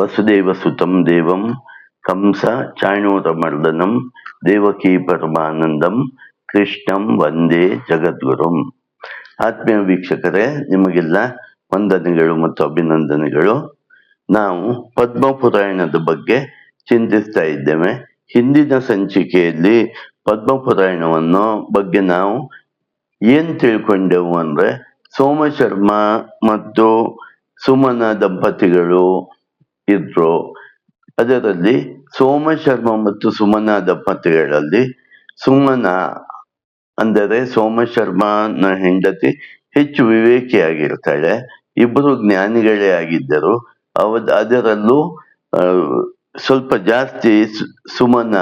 ವಸುದೇವಸುತಂ ದೇವಂ, ಕಂಸ ಚಾಣೂರಮರ್ದನಂ, ದೇವಕಿ ಪರಮಾನಂದಂ, ಕೃಷ್ಣಂ ವಂದೇ ಜಗದ್ಗುರುಂ. ಆತ್ಮೀಯ ವೀಕ್ಷಕರೇ, ನಿಮಗೆಲ್ಲ ವಂದನೆಗಳು ಮತ್ತು ಅಭಿನಂದನೆಗಳು. ನಾವು ಪದ್ಮ ಪುರಾಣದ ಬಗ್ಗೆ ಚಿಂತಿಸ್ತಾ ಇದ್ದೇವೆ. ಹಿಂದಿನ ಸಂಚಿಕೆಯಲ್ಲಿ ಪದ್ಮ ಪುರಾಣವನ್ನು ಬಗ್ಗೆ ನಾವು ಏನ್ ತಿಳ್ಕೊಂಡೆವು ಅಂದ್ರೆ ಸೋಮಶರ್ಮ ಮತ್ತು ಸುಮನ ದಂಪತಿಗಳು ಇದ್ರು. ಅದರಲ್ಲಿ ಸೋಮಶರ್ಮ ಮತ್ತು ಸುಮನ ದಂಪತಿಗಳಲ್ಲಿ ಸುಮನ ಅಂದರೆ ಸೋಮಶರ್ಮನ ಹೆಂಡತಿ ಹೆಚ್ಚು ವಿವೇಕಿಯಾಗಿರ್ತಾಳೆ. ಇಬ್ಬರು ಜ್ಞಾನಿಗಳೇ ಆಗಿದ್ದರು. ಅವ ಅದರಲ್ಲೂ ಸ್ವಲ್ಪ ಜಾಸ್ತಿ ಸುಮನ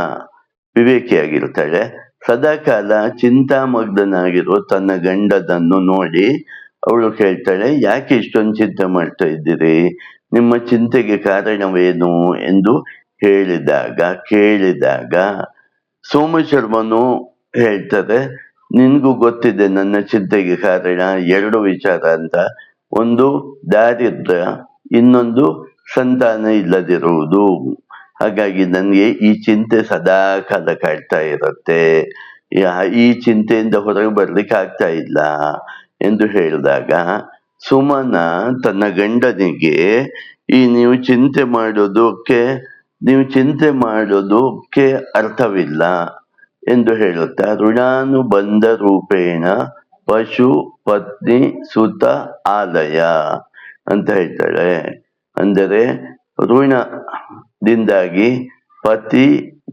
ವಿವೇಕಿಯಾಗಿರ್ತಾಳೆ. ಸದಾಕಾಲ ಚಿಂತಾಮಗ್ನಾಗಿರುವ ತನ್ನ ಗಂಡನನ್ನು ನೋಡಿ ಅವಳು ಕೇಳ್ತಾಳೆ ಯಾಕೆ ಇಷ್ಟೊಂದು ಚಿಂತೆ ಮಾಡ್ತಾ ಇದ್ದೀರಿ? ನಿಮ್ಮ ಚಿಂತೆಗೆ ಕಾರಣವೇನು ಎಂದು ಹೇಳಿದಾಗ, ಕೇಳಿದಾಗ ಸೋಮಶರ್ಮನು ಹೇಳ್ತಾರೆ ನಿನ್ಗೂ ಗೊತ್ತಿದೆ, ನನ್ನ ಚಿಂತೆಗೆ ಕಾರಣ ಎರಡು ವಿಚಾರ ಅಂತ. ಒಂದು ದಾರಿದ್ರ್ಯ ಇನ್ನೊಂದು, ಸಂತಾನ ಇಲ್ಲದಿರುವುದು. ಹಾಗಾಗಿ ನನಗೆ ಈ ಚಿಂತೆ ಸದಾ ಕಾಲ ಕಾಡ್ತಾ ಇರುತ್ತೆ. ಈ ಚಿಂತೆಯಿಂದ ಹೊರಗೆ ಬರ್ಲಿಕ್ಕೆ ಆಗ್ತಾ ಇಲ್ಲ ಎಂದು ಹೇಳಿದಾಗ ಸುಮನ ತನ್ನ ಗಂಡನಿಗೆ, ಈ ನೀವು ಚಿಂತೆ ಮಾಡೋದಕ್ಕೆ ನೀವು ಚಿಂತೆ ಮಾಡೋದಕ್ಕೆ ಅರ್ಥವಿಲ್ಲ ಎಂದು ಹೇಳುತ್ತಾ ಋಣಾನುಬಂಧ ರೂಪೇಣ ಪಶು ಪತ್ನಿ ಸುತ ಆಲಯ ಅಂತ ಹೇಳ್ತಾಳೆ. ಅಂದರೆ ಋಣದಿಂದಾಗಿ ಪತಿ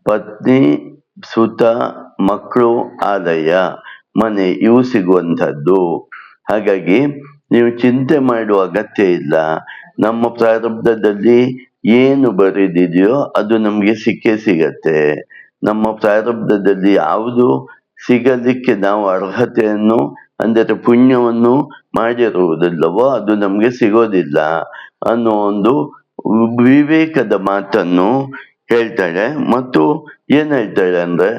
ಪತ್ನಿ ಸುತ ಮಕ್ಕಳು ಆಲಯ, ಮನೆ ಇವು ಸಿಗುವಂಥದ್ದು. ಹಾಗಾಗಿ ನೀವು ಚಿಂತೆ ಮಾಡುವ ಅಗತ್ಯ ಇಲ್ಲ. ನಮ್ಮ ಪ್ರಾರಬ್ಧದಲ್ಲಿ ಏನು ಬರೆದಿದೆಯೋ ಅದು ನಮಗೆ ಸಿಕ್ಕೇ ಸಿಗತ್ತೆ. ನಮ್ಮ ಪ್ರಾರಬ್ಧದಲ್ಲಿ ಯಾವುದು ಸಿಗಲಿಕ್ಕೆ ನಾವು ಅರ್ಹತೆಯನ್ನು, ಅಂದರೆ ಪುಣ್ಯವನ್ನು ಮಾಡಿರುವುದಿಲ್ಲವೋ ಅದು ನಮಗೆ ಸಿಗೋದಿಲ್ಲ ಅನ್ನೋ ಒಂದು ವಿವೇಕದ ಮಾತನ್ನು ಹೇಳ್ತಾಳೆ. ಮತ್ತು ಏನ್ ಹೇಳ್ತಾಳೆ ಅಂದ್ರೆ,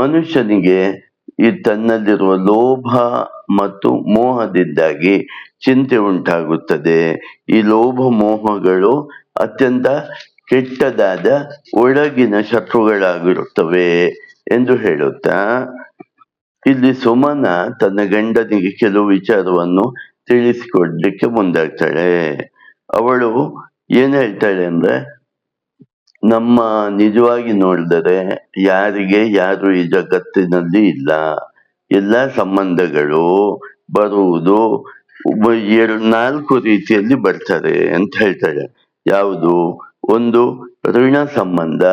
ಮನುಷ್ಯನಿಗೆ ಈ ತನ್ನಲ್ಲಿರುವ ಲೋಭ ಮತ್ತು ಮೋಹದಿಂದಾಗಿ ಚಿಂತೆ ಉಂಟಾಗುತ್ತದೆ. ಈ ಲೋಭ ಮೋಹಗಳು ಅತ್ಯಂತ ಕೆಟ್ಟದಾದ ಒಳಗಿನ ಶತ್ರುಗಳಾಗಿರುತ್ತವೆ ಎಂದು ಹೇಳುತ್ತಾ, ಇಲ್ಲಿ ಸುಮನ ತನ್ನ ಗಂಡನಿಗೆ ಕೆಲವು ವಿಚಾರವನ್ನು ತಿಳಿಸಿಕೊಡ್ಲಿಕ್ಕೆ ಮುಂದಾಗ್ತಾಳೆ. ಅವಳು ಏನ್ ಹೇಳ್ತಾಳೆ ಅಂದ್ರೆ, ನಮ್ಮ ನಿಜವಾಗಿ ನೋಡಿದರೆ ಯಾರಿಗೆ ಯಾರು ಈ ಜಗತ್ತಿನಲ್ಲಿ ಇಲ್ಲ. ಎಲ್ಲ ಸಂಬಂಧಗಳು ಬರುವುದು ಎರಡು ನಾಲ್ಕು ರೀತಿಯಲ್ಲಿ ಬರ್ತಾರೆ ಅಂತ ಹೇಳ್ತಾರೆ. ಯಾವುದು? ಒಂದು ಋಣ ಸಂಬಂಧ.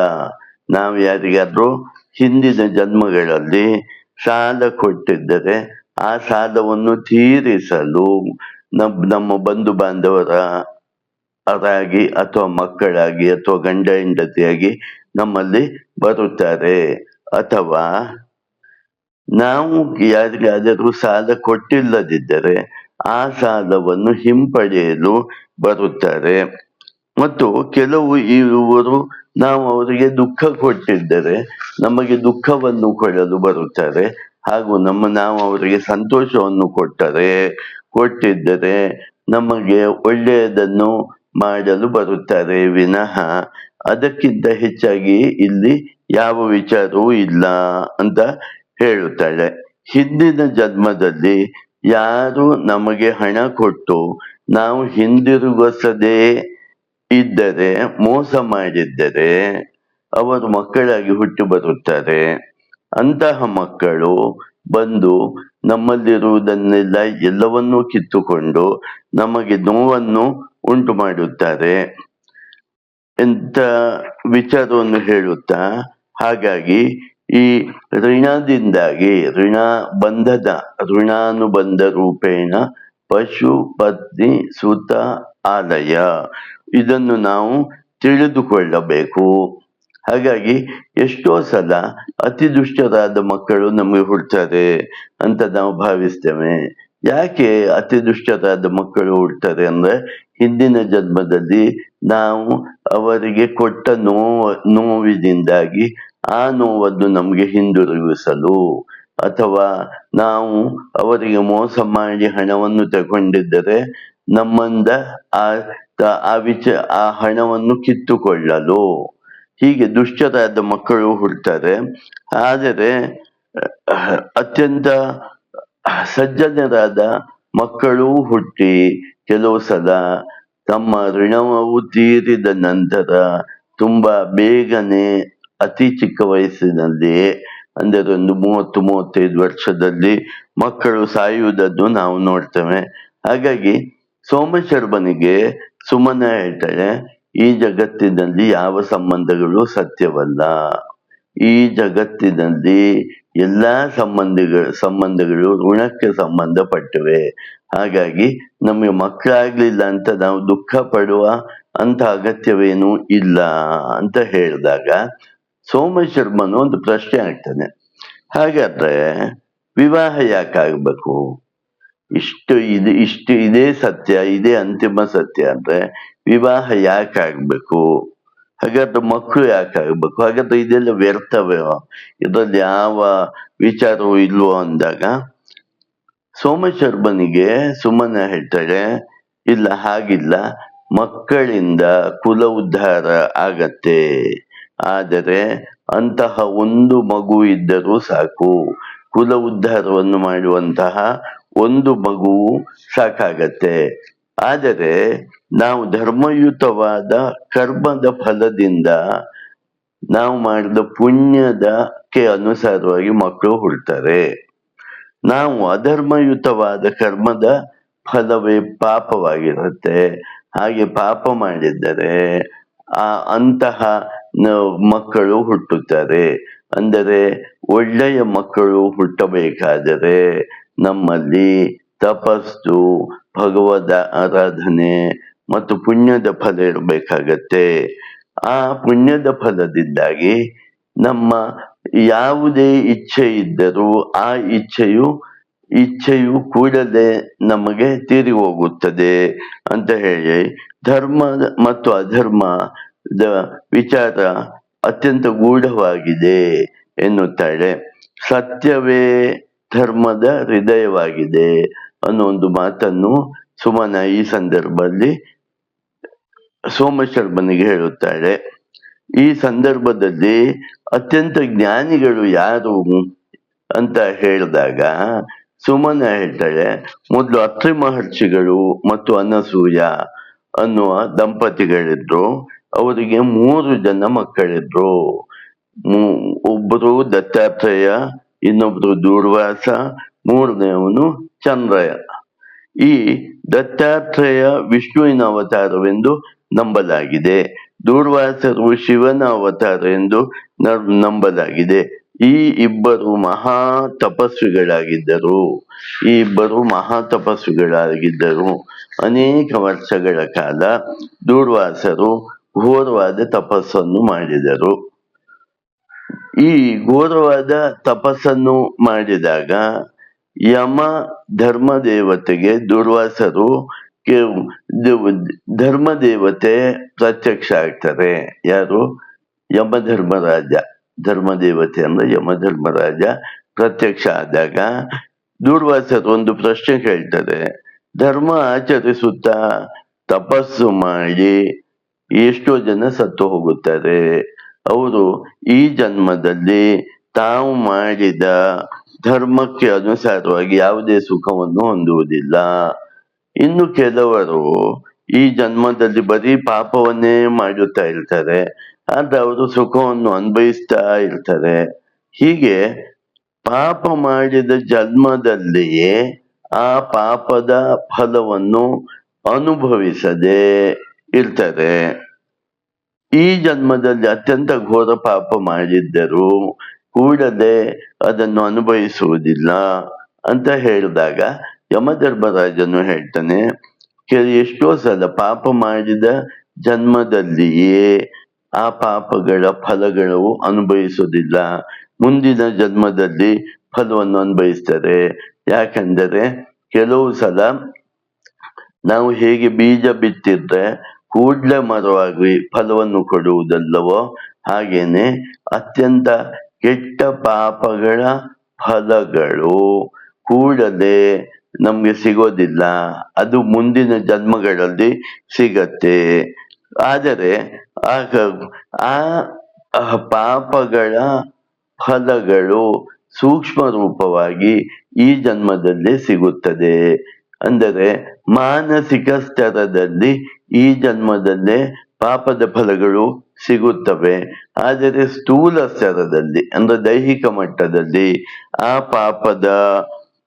ನಾವು ಯಾರಿಗಾದ್ರೂ ಹಿಂದಿನ ಜನ್ಮಗಳಲ್ಲಿ ಸಾಲ ಕೊಟ್ಟಿದ್ದರೆ ಆ ಸಾಲವನ್ನು ತೀರಿಸಲು ನಮ್, ನಮ್ಮ ಬಂಧು ಬಾಂಧವರ ಅವರಾಗಿ ಅಥವಾ ಮಕ್ಕಳಾಗಿ ಅಥವಾ ಗಂಡ ಹೆಂಡತಿಯಾಗಿ ನಮ್ಮಲ್ಲಿ ಬರುತ್ತಾರೆ. ಅಥವಾ ನಾವು ಯಾರಿಗಾದರೂ ಸಾಲ ಕೊಟ್ಟಿಲ್ಲದಿದ್ದರೆ ಆ ಸಾಲವನ್ನು ಹಿಂಪಡೆಯಲು ಬರುತ್ತಾರೆ. ಮತ್ತು ಕೆಲವು ಇರುವರು ನಾವು ಅವರಿಗೆ ದುಃಖ ಕೊಟ್ಟಿದ್ದರೆ ನಮಗೆ ದುಃಖವನ್ನು ಕೊಡಲು ಬರುತ್ತಾರೆ. ಹಾಗೂ ನಮ್ಮ ನಾವು ಅವರಿಗೆ ಸಂತೋಷವನ್ನು ಕೊಟ್ಟರೆ, ಕೊಟ್ಟಿದ್ದರೆ ನಮಗೆ ಒಳ್ಳೆಯದನ್ನು ಮಾಡಲು ಬರುತ್ತಾರೆ. ವಿನಃ ಅದಕ್ಕಿಂತ ಹೆಚ್ಚಾಗಿ ಇಲ್ಲಿ ಯಾವ ವಿಚಾರವೂ ಇಲ್ಲ ಅಂತ ಹೇಳುತ್ತಾಳೆ. ಹಿಂದಿನ ಜನ್ಮದಲ್ಲಿ ಯಾರು ನಮಗೆ ಹಣ ಕೊಟ್ಟು ನಾವು ಹಿಂದಿರುಗಿಸದೇ ಇದ್ದರೆ, ಮೋಸ ಮಾಡಿದ್ದರೆ ಅವರು ಮಕ್ಕಳಾಗಿ ಹುಟ್ಟಿ ಬರುತ್ತಾರೆ. ಅಂತಹ ಮಕ್ಕಳು ಬಂದು ನಮ್ಮಲ್ಲಿರುವುದನ್ನೆಲ್ಲ ಎಲ್ಲವನ್ನೂ ಕಿತ್ತುಕೊಂಡು ನಮಗೆ ನೋವನ್ನು ಉಂಟು ಮಾಡುತ್ತಾರೆ ಎಂತ ವಿಚಾರವನ್ನು ಹೇಳುತ್ತಾ? ಹಾಗಾಗಿ ಈ ಋಣದಿಂದಾಗಿ ಋಣ ಬಂಧದ ಋಣಾನುಬಂಧ ರೂಪೇಣ ಪಶು ಪತ್ನಿ ಸುತ ಆಲಯ. ಇದನ್ನು ನಾವು ತಿಳಿದುಕೊಳ್ಳಬೇಕು. ಹಾಗಾಗಿ ಎಷ್ಟೋ ಸಲ ಅತಿ ದುಷ್ಟರಾದ ಮಕ್ಕಳು ನಮಗೆ ಹುಡ್ತಾರೆ ಅಂತ ನಾವು ಭಾವಿಸ್ತೇವೆ. ಯಾಕೆ ಅತಿ ದುಷ್ಟರಾದ ಮಕ್ಕಳು ಹುಡ್ತಾರೆ ಅಂದ್ರೆ ಹಿಂದಿನ ಜನ್ಮದಲ್ಲಿ ನಾವು ಅವರಿಗೆ ಕೊಟ್ಟ ನೋವ, ನೋವಿನಿಂದಾಗಿ ಆ ನೋವನ್ನು ನಮಗೆ ಹಿಂದಿರುಗಿಸಲು ಅಥವಾ ನಾವು ಅವರಿಗೆ ಮೋಸ ಮಾಡಿ ಹಣವನ್ನು ತಗೊಂಡಿದ್ದರೆ ನಮ್ಮಿಂದ ಆ ಆ ವಿಚ, ಆ ಹಣವನ್ನು ಕಿತ್ತುಕೊಳ್ಳಲು. ಹೀಗೆ ದುಷ್ಟರಾದ ಮಕ್ಕಳು ಹುಡ್ತಾರೆ. ಆದರೆ, ಅತ್ಯಂತ ಸಜ್ಜನರಾದ ಮಕ್ಕಳು ಹುಟ್ಟಿ ಕೆಲವು ಸಲ ತಮ್ಮ ಋಣವು ತೀರಿದ ನಂತರ ತುಂಬಾ ಬೇಗನೆ ಅತಿ ಚಿಕ್ಕ ವಯಸ್ಸಿನಲ್ಲಿ, ಅಂದರೆ ಒಂದು ಮೂವತ್ತು, ಮೂವತ್ತೈದು ವರ್ಷದಲ್ಲಿ ಮಕ್ಕಳು ಸಾಯುವುದನ್ನು ನಾವು ನೋಡ್ತೇವೆ. ಹಾಗಾಗಿ ಸೋಮಶರ್ಮನಿಗೆ ಸುಮನ ಹೇಳ್ತಾಳೆ, ಈ ಜಗತ್ತಿನಲ್ಲಿ ಯಾವ ಸಂಬಂಧಗಳು ಸತ್ಯವಲ್ಲ. ಈ ಜಗತ್ತಿನಲ್ಲಿ ಎಲ್ಲಾ ಸಂಬಂಧಗಳು ಸಂಬಂಧಗಳು ಋಣಕ್ಕೆ ಸಂಬಂಧಪಟ್ಟಿವೆ. ಹಾಗಾಗಿ ನಮಗೆ ಮಕ್ಕಳಾಗ್ಲಿಲ್ಲ ಅಂತ ನಾವು ದುಃಖ ಪಡುವ ಅಂತ ಅಗತ್ಯವೇನೂ ಇಲ್ಲ ಅಂತ ಹೇಳಿದಾಗ ಸೋಮಶರ್ಮನು ಒಂದು ಪ್ರಶ್ನೆ ಆಗ್ತಾನೆ ಹಾಗಾದ್ರೆ ವಿವಾಹ ಯಾಕಾಗಬೇಕು ಇಷ್ಟು ಇದು ಇಷ್ಟು ಇದೇ ಸತ್ಯ, ಇದೇ ಅಂತಿಮ ಸತ್ಯ ಅಂದ್ರೆ ವಿವಾಹ ಯಾಕಾಗಬೇಕು ಹಾಗಾದ್ರೆ ಮಕ್ಕಳು ಯಾಕಾಗಬೇಕು ಹಾಗಾದ್ರೆ ಇದೆಲ್ಲ ವ್ಯರ್ಥವೇ? ಇದ್ರಲ್ಲಿ ಯಾವ ವಿಚಾರವೂ ಇಲ್ವೋ ಅಂದಾಗ ಸೋಮಶರ್ಮನಿಗೆ ಸುಮ್ಮನೆ ಹೇಳ್ತಾಳೆ ಇಲ್ಲ ಹಾಗಿಲ್ಲ, ಮಕ್ಕಳಿಂದ ಕುಲ ಉದ್ಧಾರ ಆಗತ್ತೆ. ಆದರೆ ಅಂತಹ ಒಂದು ಮಗು ಇದ್ದರೂ ಸಾಕು. ಕುಲ ಉದ್ಧಾರವನ್ನು ಮಾಡುವಂತಹ ಒಂದು ಮಗು ಸಾಕಾಗತ್ತೆ. ಆದರೆ ನಾವು ಧರ್ಮಯುತವಾದ ಕರ್ಮದ ಫಲದಿಂದ ನಾವು ಮಾಡಿದ ಪುಣ್ಯದಕ್ಕೆ ಅನುಸಾರವಾಗಿ ಮಕ್ಕಳು ಹುಡ್ತಾರೆ ನಾವು ಅಧರ್ಮಯುತವಾದ ಕರ್ಮದ ಫಲವೇ ಪಾಪವಾಗಿರುತ್ತೆ. ಹಾಗೆ ಪಾಪ ಮಾಡಿದ್ದರೆ ಆ ಅಂತಹ ಮಕ್ಕಳು ಹುಟ್ಟುತ್ತಾರೆ. ಅಂದರೆ ಒಳ್ಳೆಯ ಮಕ್ಕಳು ಹುಟ್ಟಬೇಕಾದರೆ ನಮ್ಮಲ್ಲಿ ತಪಸ್ಸು, ಭಗವದ ಆರಾಧನೆ ಮತ್ತು ಪುಣ್ಯದ ಫಲ ಇರಬೇಕಾಗತ್ತೆ. ಆ ಪುಣ್ಯದ ಫಲದಿಂದಾಗಿ ನಮ್ಮ ಯಾವುದೇ ಇಚ್ಛೆ ಇದ್ದರೂ ಆ ಇಚ್ಛೆಯು ಇಚ್ಛೆಯು ಕೂಡಲೇ ನಮಗೆ ತೀರಿ ಹೋಗುತ್ತದೆ ಅಂತ ಹೇಳಿ, ಧರ್ಮ ಮತ್ತು ಅಧರ್ಮದ ವಿಚಾರ ಅತ್ಯಂತ ಗೂಢವಾಗಿದೆ ಎನ್ನುತ್ತಾಳೆ. ಸತ್ಯವೇ ಧರ್ಮದ ಹೃದಯವಾಗಿದೆ ಅನ್ನೋ ಒಂದು ಮಾತನ್ನು ಸುಮನ ಈ ಸಂದರ್ಭದಲ್ಲಿ ಸೋಮಶರ್ಮನಿಗೆ ಹೇಳುತ್ತಾಳೆ. ಈ ಸಂದರ್ಭದಲ್ಲಿ ಅತ್ಯಂತ ಜ್ಞಾನಿಗಳು ಯಾರು ಅಂತ ಹೇಳಿದಾಗ ಸುಮನ ಹೇಳ್ತಾಳೆ, ಮೊದಲು ಅತ್ರಿ ಮಹರ್ಷಿಗಳು ಮತ್ತು ಅನಸೂಯ ಅನ್ನುವ ದಂಪತಿಗಳಿದ್ರು. ಅವರಿಗೆ ಮೂರು ಜನ ಮಕ್ಕಳಿದ್ರು. ಒಬ್ಬರು ದತ್ತಾತ್ರೇಯ, ಇನ್ನೊಬ್ರು ದೂರ್ವಾಸ ಮೂರನೆಯವನು ಚಂದ್ರಯ. ಈ ದತ್ತಾತ್ರೇಯ ವಿಷ್ಣುವಿನ ಅವತಾರವೆಂದು ನಂಬಲಾಗಿದೆ. ದೂರ್ವಾಸರು ಶಿವನ ಅವತಾರ ಎಂದು ನಂಬಲಾಗಿದೆ. ಈ ಇಬ್ಬರು ಮಹಾ ತಪಸ್ವಿಗಳಾಗಿದ್ದರು. ಈ ಇಬ್ಬರು ಮಹಾ ತಪಸ್ವಿಗಳಾಗಿದ್ದರು. ಅನೇಕ ವರ್ಷಗಳ ಕಾಲ ದೂರ್ವಾಸರು ಘೋರವಾದ ತಪಸ್ಸನ್ನು ಮಾಡಿದರು. ಈ ಘೋರವಾದ ತಪಸ್ಸನ್ನು ಮಾಡಿದಾಗ ಯಮ ಧರ್ಮ ದೇವತೆಗೆ ದುರ್ವಾಸರು ಧರ್ಮ ದೇವತೆ ಪ್ರತ್ಯಕ್ಷ ಆಗ್ತಾರೆ. ಯಾರು? ಯಮಧರ್ಮರಾಜ. ಧರ್ಮ ದೇವತೆ ಅಂದ್ರೆ ಯಮಧರ್ಮರಾಜ ಪ್ರತ್ಯಕ್ಷ ಆದಾಗ ದೂರ್ವಾಸರು ಒಂದು ಪ್ರಶ್ನೆ ಕೇಳ್ತಾರೆ. ಧರ್ಮ ಆಚರಿಸುತ್ತಾ ತಪಸ್ಸು ಮಾಡಿ ಎಷ್ಟೋ ಜನ ಸತ್ತು ಹೋಗುತ್ತಾರೆ. ಅವರು ಈ ಜನ್ಮದಲ್ಲಿ ತಾವು ಮಾಡಿದ ಧರ್ಮಕ್ಕೆ ಅನುಸಾರವಾಗಿ ಯಾವುದೇ ಸುಖವನ್ನು ಹೊಂದುವುದಿಲ್ಲ. ಇನ್ನು ಕೆಲವರು ಈ ಜನ್ಮದಲ್ಲಿ ಬರೀ ಪಾಪವನ್ನೇ ಮಾಡುತ್ತಾ ಇರ್ತಾರೆ, ಆದ್ರೆ ಅವರು ಸುಖವನ್ನು ಅನುಭವಿಸ್ತಾ ಇರ್ತಾರೆ. ಹೀಗೆ ಪಾಪ ಮಾಡಿದ ಜನ್ಮದಲ್ಲಿಯೇ ಆ ಪಾಪದ ಫಲವನ್ನು ಅನುಭವಿಸದೆ ಇರ್ತಾರೆ. ಈ ಜನ್ಮದಲ್ಲಿ ಅತ್ಯಂತ ಘೋರ ಪಾಪ ಮಾಡಿದ್ದರು ಕೂಡಲೇ ಅದನ್ನು ಅನುಭವಿಸುವುದಿಲ್ಲ ಅಂತ ಹೇಳಿದಾಗ ಯಮಧರ್ಮರಾಜನು ಹೇಳ್ತಾನೆ ಎಷ್ಟೋ ಸಲ ಪಾಪ ಮಾಡಿದ ಜನ್ಮದಲ್ಲಿಯೇ ಆ ಪಾಪಗಳ ಫಲಗಳು ಅನುಭವಿಸುವುದಿಲ್ಲ. ಮುಂದಿನ ಜನ್ಮದಲ್ಲಿ ಫಲವನ್ನು ಅನುಭವಿಸ್ತಾರೆ. ಯಾಕಂದರೆ ಕೆಲವು ಸಲ ನಾವು ಹೇಗೆ ಬೀಜ ಬಿತ್ತಿದ್ರೆ ಕೂಡ್ಲೆ ಮರವಾಗಿ ಫಲವನ್ನು ಕೊಡುವುದಲ್ಲವೋ, ಹಾಗೇನೆ ಅತ್ಯಂತ ಕೆಟ್ಟ ಪಾಪಗಳ ಫಲಗಳು ಕೂಡಲೇ ನಮ್ಗೆ ಸಿಗೋದಿಲ್ಲ. ಅದು ಮುಂದಿನ ಜನ್ಮಗಳಲ್ಲಿ ಸಿಗತ್ತೆ. ಆದರೆ, ಆಗ ಆ ಪಾಪಗಳ ಫಲಗಳು ಸೂಕ್ಷ್ಮ ರೂಪವಾಗಿ ಈ ಜನ್ಮದಲ್ಲಿ ಸಿಗುತ್ತದೆ. ಅಂದರೆ, ಮಾನಸಿಕ ಸ್ತರದಲ್ಲಿ ಈ ಜನ್ಮದಲ್ಲೇ ಪಾಪದ ಫಲಗಳು ಸಿಗುತ್ತವೆ. ಆದರೆ, ಸ್ಥೂಲ ಸ್ತರದಲ್ಲಿ, ಅಂದ್ರೆ ದೈಹಿಕ ಮಟ್ಟದಲ್ಲಿ ಆ ಪಾಪದ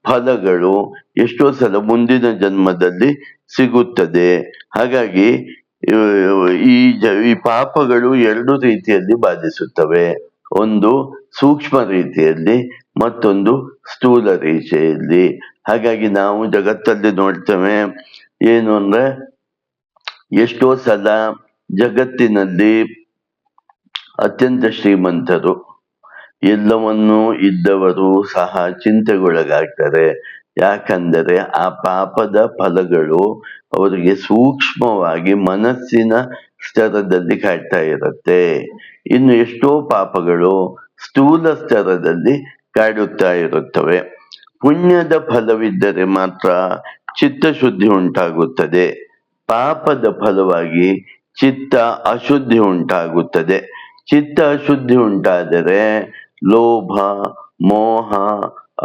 ಫಲಗಳು ಎಷ್ಟೋ ಸಲ ಮುಂದಿನ ಜನ್ಮದಲ್ಲಿ ಸಿಗುತ್ತದೆ. ಹಾಗಾಗಿ ಈ ಜ, ಈ ಪಾಪಗಳು ಎರಡು ರೀತಿಯಲ್ಲಿ ಬಾಧಿಸುತ್ತವೆ. ಒಂದು ಸೂಕ್ಷ್ಮ ರೀತಿಯಲ್ಲಿ, ಮತ್ತೊಂದು ಸ್ಥೂಲ ರೀತಿಯಲ್ಲಿ. ಹಾಗಾಗಿ ನಾವು ಜಗತ್ತಲ್ಲಿ ನೋಡ್ತೇವೆ, ಏನು ಅಂದ್ರೆ, ಎಷ್ಟೋ ಸಲ ಜಗತ್ತಿನಲ್ಲಿ ಅತ್ಯಂತ ಶ್ರೀಮಂತರು ಎಲ್ಲವನ್ನೂ ಇದ್ದವರು ಸಹ ಚಿಂತೆಗೊಳಗಾಗ್ತಾರೆ. ಯಾಕಂದರೆ ಆ ಪಾಪದ ಫಲಗಳು ಅವರಿಗೆ ಸೂಕ್ಷ್ಮವಾಗಿ ಮನಸ್ಸಿನ ಸ್ತರದಲ್ಲಿ ಕಾಡ್ತಾ ಇರುತ್ತೆ. ಇನ್ನು ಎಷ್ಟೋ ಪಾಪಗಳು ಸ್ಥೂಲ ಸ್ತರದಲ್ಲಿ ಕಾಡುತ್ತಾ ಇರುತ್ತವೆ. ಪುಣ್ಯದ ಫಲವಿದ್ದರೆ ಮಾತ್ರ ಚಿತ್ತಶುದ್ಧಿ ಉಂಟಾಗುತ್ತದೆ. ಪಾಪದ ಫಲವಾಗಿ ಚಿತ್ತ ಅಶುದ್ಧಿ ಉಂಟಾಗುತ್ತದೆ. ಚಿತ್ತ ಅಶುದ್ಧಿ ಉಂಟಾದರೆ ಲೋಭ, ಮೋಹ,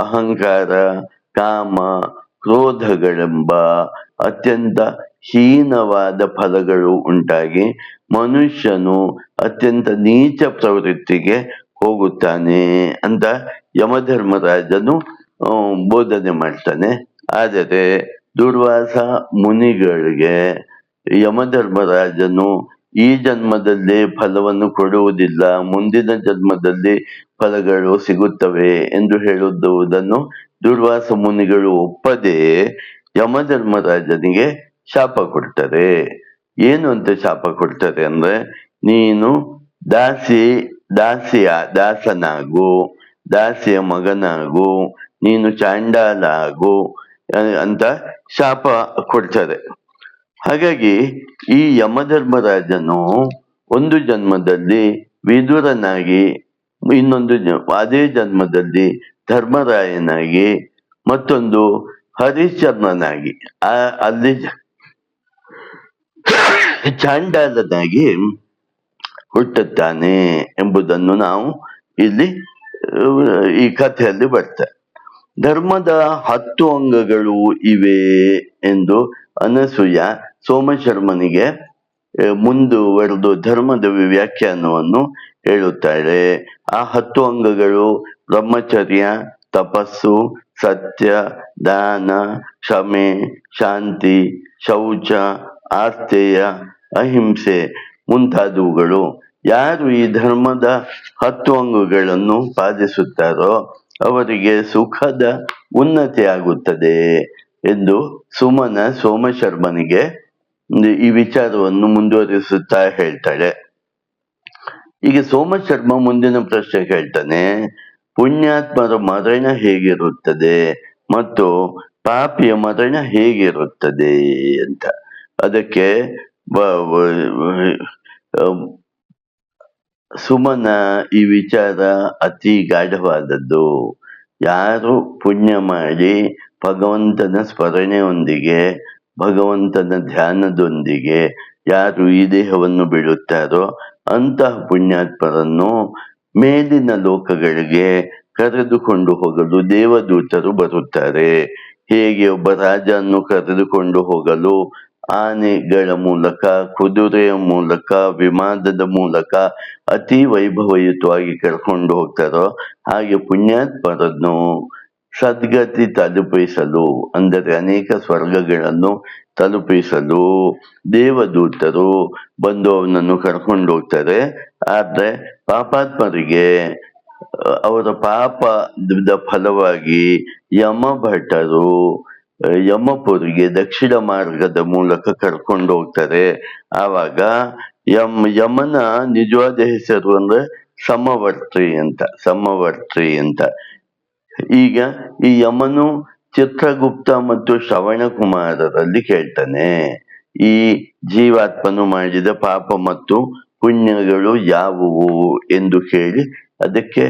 ಅಹಂಕಾರ, ಕಾಮ, ಕ್ರೋಧಗಳೆಂಬ ಅತ್ಯಂತ ಹೀನವಾದ ಫಲಗಳು ಉಂಟಾಗಿ ಮನುಷ್ಯನು ಅತ್ಯಂತ ನೀಚ ಪ್ರವೃತ್ತಿಗೆ ಹೋಗುತ್ತಾನೆ ಅಂತ ಯಮಧರ್ಮರಾಜನು ಬೋಧನೆ ಮಾಡ್ತಾನೆ. ಆದರೆ ದುರ್ವಾಸ ಮುನಿಗಳಿಗೆ ಯಮಧರ್ಮರಾಜನು ಈ ಜನ್ಮದಲ್ಲಿ ಫಲವನ್ನು ಕೊಡುವುದಿಲ್ಲ. ಮುಂದಿನ ಜನ್ಮದಲ್ಲಿ ಫಲಗಳು ಸಿಗುತ್ತವೆ ಎಂದು ಹೇಳುವುದನ್ನು ದುರ್ವಾಸ ಮುನಿಗಳು ಒಪ್ಪದೆ ಯಮಧರ್ಮರಾಜನಿಗೆ ಶಾಪ ಕೊಡ್ತಾರೆ. ಏನು ಅಂತ ಶಾಪ ಕೊಡ್ತಾರೆ ಅಂದ್ರೆ, ನೀನು ದಾಸಿ, ದಾಸಿಯ ದಾಸನಾಗು, ದಾಸಿಯ ಮಗನಾಗು, ನೀನು ಚಾಂಡಾಲ ಆಗು ಅಂತ ಶಾಪ ಕೊಡ್ತಾರೆ. ಹಾಗಾಗಿ ಈ ಯಮಧರ್ಮರಾಜನು ಒಂದು ಜನ್ಮದಲ್ಲಿ ವಿದುರನಾಗಿ, ಇನ್ನೊಂದು ಅದೇ ಜನ್ಮದಲ್ಲಿ ಧರ್ಮರಾಯನಾಗಿ, ಮತ್ತೊಂದು ಹರಿಶ್ಚರ್ಮನಾಗಿ ಆ, ಅಲ್ಲಿ ಚಾಂಡಾಲನಾಗಿ ಹುಟ್ಟುತ್ತಾನೆ ಎಂಬುದನ್ನು ನಾವು ಇಲ್ಲಿ, ಈ ಕಥೆಯಲ್ಲಿ ಬರ್ತದೆ ಧರ್ಮದ ಹತ್ತು ಅಂಗಗಳು ಇವೆ ಎಂದು ಅನಸೂಯ ಸೋಮಶರ್ಮನಿಗೆ ಮುಂದುವರೆದು ಧರ್ಮದ ವ್ಯಾಖ್ಯಾನವನ್ನು ಹೇಳುತ್ತಾಳೆ. ಆ ಹತ್ತು ಅಂಗಗಳು ಬ್ರಹ್ಮಚರ್ಯ, ತಪಸ್ಸು, ಸತ್ಯ, ದಾನ, ಕ್ಷಮೆ, ಶಾಂತಿ, ಶೌಚ ಆಸ್ತೇಯ ಅಹಿಂಸೆ ಮುಂತಾದವುಗಳು. ಯಾರು ಈ ಧರ್ಮದ ಹತ್ತು ಅಂಗಗಳನ್ನು ಪಾಲಿಸುತ್ತಾರೋ ಅವರಿಗೆ ಸುಖದ ಉನ್ನತಿ ಆಗುತ್ತದೆ ಎಂದು ಸುಮನ ಸೋಮಶರ್ಮನಿಗೆ ಈ ವಿಚಾರವನ್ನು ಮುಂದುವರಿಸುತ್ತಾ ಹೇಳ್ತಾಳೆ. ಈಗ ಸೋಮಶರ್ಮ ಮುಂದಿನ ಪ್ರಶ್ನೆ ಹೇಳ್ತಾನೆ ಪುಣ್ಯಾತ್ಮರ ಮರಣ ಹೇಗಿರುತ್ತದೆ ಮತ್ತು ಪಾಪಿಯ ಮರಣ ಹೇಗಿರುತ್ತದೆ ಅಂತ. ಅದಕ್ಕೆ ಸುಮನ ಈ ವಿಚಾರ ಅತಿ ಗಾಢವಾದದ್ದು. ಯಾರು ಪುಣ್ಯ ಮಾಡಿ ಭಗವಂತನ ಸ್ಮರಣೆಯೊಂದಿಗೆ, ಭಗವಂತನ ಧ್ಯಾನದೊಂದಿಗೆ ಯಾರು ಈ ದೇಹವನ್ನು ಬಿಡುತ್ತಾರೋ ಅಂತಹ ಪುಣ್ಯಾತ್ಮರನ್ನು ಮೇಲಿನ ಲೋಕಗಳಿಗೆ ಕರೆದುಕೊಂಡು ಹೋಗಲು ದೇವದೂತರು ಬರುತ್ತಾರೆ. ಹೇಗೆ ಒಬ್ಬ ರಾಜನ್ನು ಕರೆದುಕೊಂಡು ಹೋಗಲು ಆನೆಗಳ ಮೂಲಕ ಕುದುರೆಯ ಮೂಲಕ ವಿಮಾನದ ಮೂಲಕ ಅತಿ ವೈಭವಯುತವಾಗಿ ಕರ್ಕೊಂಡು ಹೋಗ್ತಾರೋ ಹಾಗೆ ಪುಣ್ಯಾತ್ಮರನ್ನು ಸದ್ಗತಿ ತಲುಪಿಸಲು ಅಂದರೆ ಅನೇಕ ಸ್ವರ್ಗಗಳನ್ನು ತಲುಪಿಸಲು ದೇವದೂತರು ಬಂದು ಅವನನ್ನು ಕರ್ಕೊಂಡು ಹೋಗ್ತಾರೆ. ಆದರೆ ಪಾಪಾತ್ಮರಿಗೆ ಅವರ ಪಾಪದ ಫಲವಾಗಿ ಯಮ ಭಟರು ಅಹ್, ಯಮಪುರಿಗೆ ದಕ್ಷಿಣ ಮಾರ್ಗದ ಮೂಲಕ ಕರ್ಕೊಂಡು ಹೋಗ್ತಾರೆ. ಆವಾಗ ಯಮ, ಯಮನ ನಿಜವಾದ ಹೆಸರು ಅಂದ್ರೆ ಸಮವರ್ತಿ ಅಂತ ಸಮವರ್ತಿ ಅಂತ. ಈಗ ಈ ಯಮನು ಚಿತ್ರಗುಪ್ತ ಮತ್ತು ಶ್ರವಣಕುಮಾರರಲ್ಲಿ ಕೇಳ್ತಾನೆ. ಈ ಜೀವಾತ್ಮನು ಮಾಡಿದ ಪಾಪ ಮತ್ತು ಪುಣ್ಯಗಳು ಯಾವುವು? ಎಂದು ಕೇಳಿ ಅದಕ್ಕೆ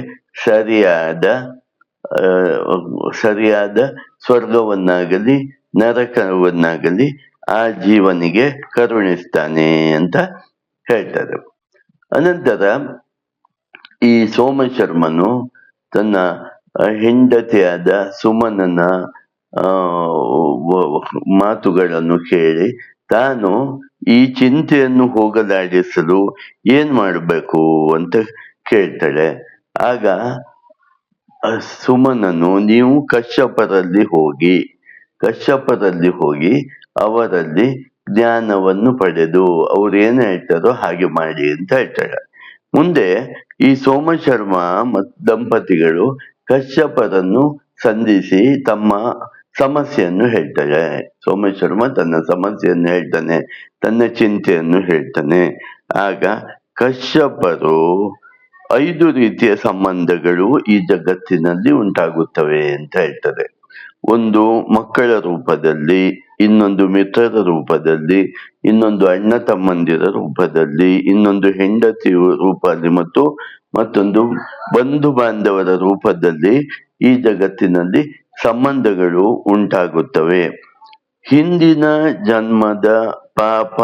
ಸರಿಯಾದ ಸರಿಯಾದ ಸ್ವರ್ಗವನ್ನಾಗಲಿ, ನರಕವನ್ನಾಗಲಿ ಆ ಜೀವನಿಗೆ ಕರುಣಿಸ್ತಾನೆ ಅಂತ ಹೇಳ್ತಾರೆ. ಅನಂತರ ಈ ಸೋಮಶರ್ಮನು ತನ್ನ ಹೆಂಡತಿಯಾದ ಸುಮನನ ಮಾತುಗಳನ್ನು ಕೇಳಿ ತಾನು ಈ ಚಿಂತೆಯನ್ನು ಹೋಗಲಾಡಿಸಲು ಏನ್ ಮಾಡಬೇಕು ಅಂತ ಕೇಳ್ತಾಳೆ. ಆಗ ಸುಮನನು ನೀವು ಕಶ್ಯಪರಲ್ಲಿ ಹೋಗಿ ಕಶ್ಯಪರಲ್ಲಿ ಹೋಗಿ ಅವರಲ್ಲಿ ಜ್ಞಾನವನ್ನು ಪಡೆದು ಅವ್ರು ಏನು ಹೇಳ್ತಾರೋ ಹಾಗೆ ಮಾಡಿ ಅಂತ ಹೇಳ್ತಾರೆ ಮುಂದೆ ಈ ಸೋಮಶರ್ಮ ಮತ್ ದಂಪತಿಗಳು ಕಶ್ಯಪರನ್ನು ಸಂಧಿಸಿ ತಮ್ಮ ಸಮಸ್ಯೆಯನ್ನು ಹೇಳ್ತಾರೆ ಸೋಮಶರ್ಮ ತನ್ನ ಸಮಸ್ಯೆಯನ್ನು ಹೇಳ್ತಾನೆ, ತನ್ನ ಚಿಂತೆಯನ್ನು ಹೇಳ್ತಾನೆ. ಆಗ ಕಶ್ಯಪರು ಐದು ರೀತಿಯ ಸಂಬಂಧಗಳು ಈ ಜಗತ್ತಿನಲ್ಲಿ ಉಂಟಾಗುತ್ತವೆ ಅಂತ ಹೇಳ್ತಾರೆ ಒಂದು ಮಕ್ಕಳ ರೂಪದಲ್ಲಿ, ಇನ್ನೊಂದು ಮಿತ್ರರ ರೂಪದಲ್ಲಿ, ಇನ್ನೊಂದು ಅಣ್ಣ ತಮ್ಮಂದಿರ ರೂಪದಲ್ಲಿ, ಇನ್ನೊಂದು ಹೆಂಡತಿ ರೂಪದಲ್ಲಿ ಮತ್ತು ಮತ್ತೊಂದು ಬಂಧು ಬಾಂಧವರ ರೂಪದಲ್ಲಿ ಈ ಜಗತ್ತಿನಲ್ಲಿ ಸಂಬಂಧಗಳು ಉಂಟಾಗುತ್ತವೆ. ಹಿಂದಿನ ಜನ್ಮದ ಪಾಪ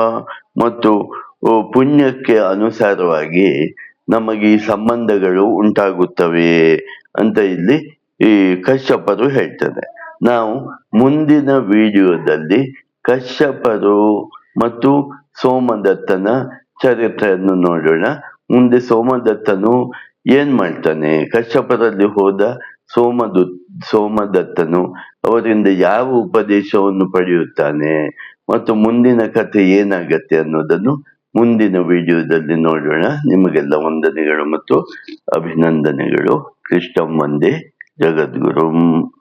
ಮತ್ತು ಪುಣ್ಯಕ್ಕೆ ಅನುಸಾರವಾಗಿ ನಮಗೆ ಈ ಸಂಬಂಧಗಳು ಉಂಟಾಗುತ್ತವೆ ಅಂತ ಇಲ್ಲಿ ಈ ಕಶ್ಯಪರು ಹೇಳ್ತಾರೆ. ನಾವು ಮುಂದಿನ ವಿಡಿಯೋದಲ್ಲಿ ಕಶ್ಯಪರು ಮತ್ತು ಸೋಮದತ್ತನ ಚರಿತ್ರೆಯನ್ನು ನೋಡೋಣ. ಮುಂದೆ ಸೋಮದತ್ತನು ಏನ್ ಮಾಡ್ತಾನೆ? ಕಶ್ಯಪರಲ್ಲಿ ಹೋದ ಸೋಮದು, ಸೋಮದತ್ತನು ಅವರಿಂದ ಯಾವ ಉಪದೇಶವನ್ನು ಪಡೆಯುತ್ತಾನೆ ಮತ್ತು ಮುಂದಿನ ಕಥೆ ಏನಾಗತ್ತೆ ಅನ್ನೋದನ್ನು ಮುಂದಿನ ವಿಡಿಯೋದಲ್ಲಿ ನೋಡೋಣ. ನಿಮಗೆಲ್ಲ ವಂದನೆಗಳು ಮತ್ತು ಅಭಿನಂದನೆಗಳು. ಕೃಷ್ಣ ವಂದೇ ಜಗದ್ಗುರುಂ.